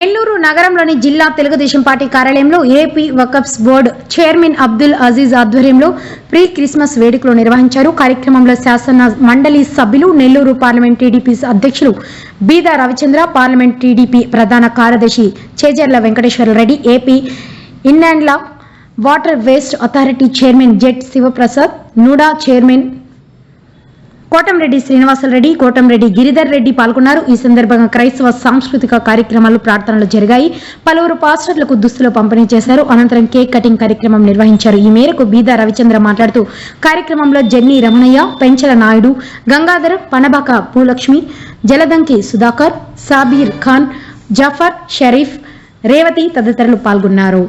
నెల్లూరు నగరంలోని జిల్లా తెలుగుదేశం పార్టీ కార్యాలయంలో AP Waqfs board chairman Abdul Aziz ఆధ్వర్యంలో ప్రీ క్రిస్మస్ వేడుకలు నిర్వహించారు. కార్యక్రమంలో శాసన మండలి సభ్యులు నెల్లూరు పార్లమెంట్ టీడీపీ అధ్యక్షులు బీదా రవిచంద్ర పార్లమెంట్ టీడీపీ ప్రధాన కార్యదర్శి Chejarla Venkateswara Reddy AP ఇన్లాండ్ల water waste authority chairman జెట్ శివప్రసాద్ నూడా చైర్మన్ కోటంరెడ్డి శ్రీనివాసరెడ్డి కోటంరెడ్డి గిరిధర్ రెడ్డి పాల్గొన్నారు. ఈ సందర్భంగా క్రైస్తవ సాంస్కృతిక కార్యక్రమాలు ప్రార్థనలు జరిగాయి. పలువురు పాస్టర్లకు దుస్తులు పంపిణీ చేశారు. అనంతరం కేక్ కటింగ్ కార్యక్రమం నిర్వహించారు. ఈ మేరకు బీదా రవిచంద్ర మాట్లాడుతూ కార్యక్రమంలో జెన్నీ రమణయ్య పెంచల నాయుడు గంగాధర్ పనబాక భూలక్ష్మి జలదంకి సుధాకర్ సాబీర్ ఖాన్ జఫర్ షరీఫ్ రేవతి తదితరులు పాల్గొన్నారు.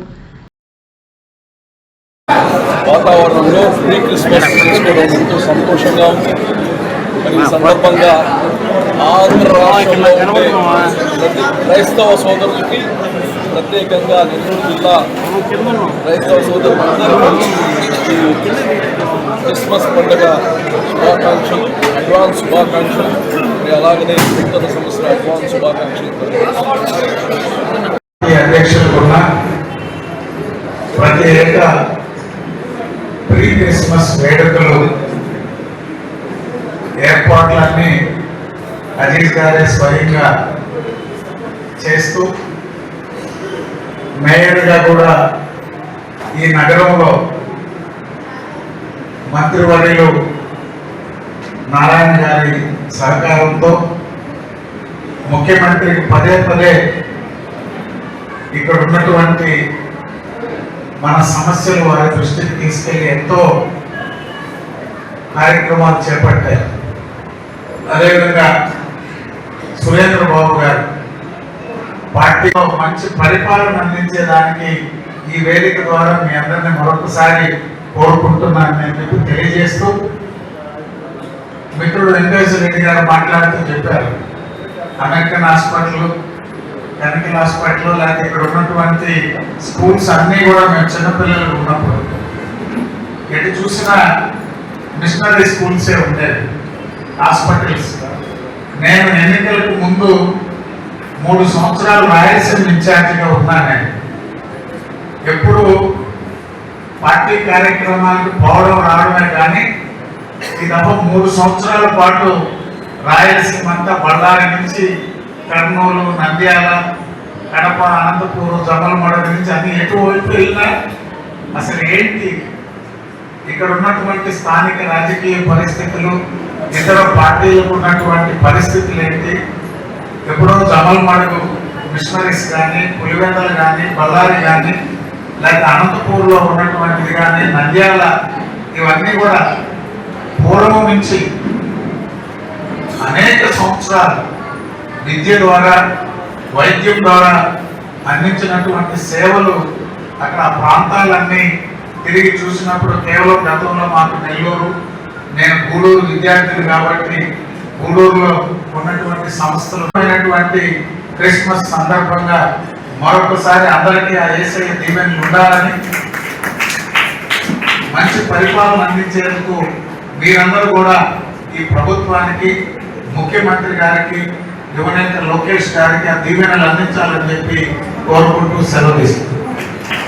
వాతావరణంలో ప్రీ క్రిస్మస్ చేసుకోవడం ఎంతో సంతోషంగా ఉంది మరి ఈ సందర్భంగా ఆంధ్ర రాష్ట్రంలో ఉండే ప్రతి క్రైస్తవ సోదరులకి ప్రత్యేకంగా నెల్లూరు జిల్లా క్రైస్తవ సోదరులందరికీ ఈ క్రిస్మస్ పండుగ శుభాకాంక్షలు అడ్వాన్స్ శుభాకాంక్షలు మరి అలాగనే నూతన సంవత్సర అడ్వాన్స్ శుభాకాంక్షలు వేడుకలు ఏర్పాట్లన్నీ అజీజ్ గారే స్వయంగా చేస్తూ మేయర్గా కూడా ఈ నగరంలో మంత్రివర్యులు నారాయణ గారి సహకారంతో ముఖ్యమంత్రికి పదే పదే ఇక్కడ ఉన్నటువంటి మన సమస్యలు వారి దృష్టికి తీసుకెళ్ళి ఎంతో కార్యక్రమాలు చేపట్టారు. అదేవిధంగా సురేంద్ర బాబు గారు పార్టీలో మంచి పరిపాలన అందించేదానికి ఈ వేదిక ద్వారా మీ అందరినీ మరొకసారి కోరుకుంటున్నానని చెప్పి తెలియజేస్తూ మిత్రుడు వెంకటేశ్వర రెడ్డి గారు మాట్లాడుతూ చెప్పారు. అమెరికన్ హాస్పిటల్ కెమికల్ హాస్పిటల్ లేకపోతే ఇక్కడ ఉన్నటువంటి స్కూల్స్ అన్నీ కూడా మేము చిన్నపిల్లలు ఉన్నప్పుడు. ఎటు చూసినా మిషనరీ స్కూల్సే ఉండేవి. హాస్పిటల్స్. నేను ఎన్నికలకు ముందు మూడు సంవత్సరాలు రాయలసీమ ఇన్ఛార్జిగా ఉన్నాను. ఎప్పుడు పార్టీ కార్యక్రమాలకు పోవడం రావడమే కానీ ఈ తప్ప మూడు సంవత్సరాల పాటు రాయలసీమ అంతా బళ్ళారి నుంచి కర్నూలు నంద్యాల కడప అనంతపురం జమలమడ నుంచి అన్ని ఎటువైపు వెళ్ళినా అసలు ఏంటి ఇక్కడ ఉన్నటువంటి స్థానిక రాజకీయ పరిస్థితులు ఇతర పార్టీలకు ఉన్నటువంటి పరిస్థితులు ఏంటి? ఎప్పుడో జమలమడుగు మిషనరీస్ కానీ పులివెందలు కానీ బళ్ళారి కానీ లేకపోతే అనంతపూర్లో ఉన్నటువంటిది కానీ నంద్యాల ఇవన్నీ కూడా పూర్వం నుంచి అనేక సంవత్సరాలు విద్య ద్వారా వైద్యం ద్వారా అందించినటువంటి సేవలు అక్కడ ఆ ప్రాంతాలన్నీ తిరిగి చూసినప్పుడు కేవలం గతంలో మాకు నెల్లూరు నేను గూడూరు విద్యార్థులు కాబట్టి గూడూరులో ఉన్నటువంటి సంస్థలు అయినటువంటి క్రిస్మస్ సందర్భంగా మరొకసారి అందరికీ ఆ ఏసఐ దీవెనలు ఉండాలని మంచి పరిపాలన అందించేందుకు మీరందరూ కూడా ఈ ప్రభుత్వానికి ముఖ్యమంత్రి గారికి యువనేత లోకేష్ గారికి ఆ దీవెనలు అందించాలని చెప్పి కోరుకుంటూ సెలవు తీసుకుంటున్నాను.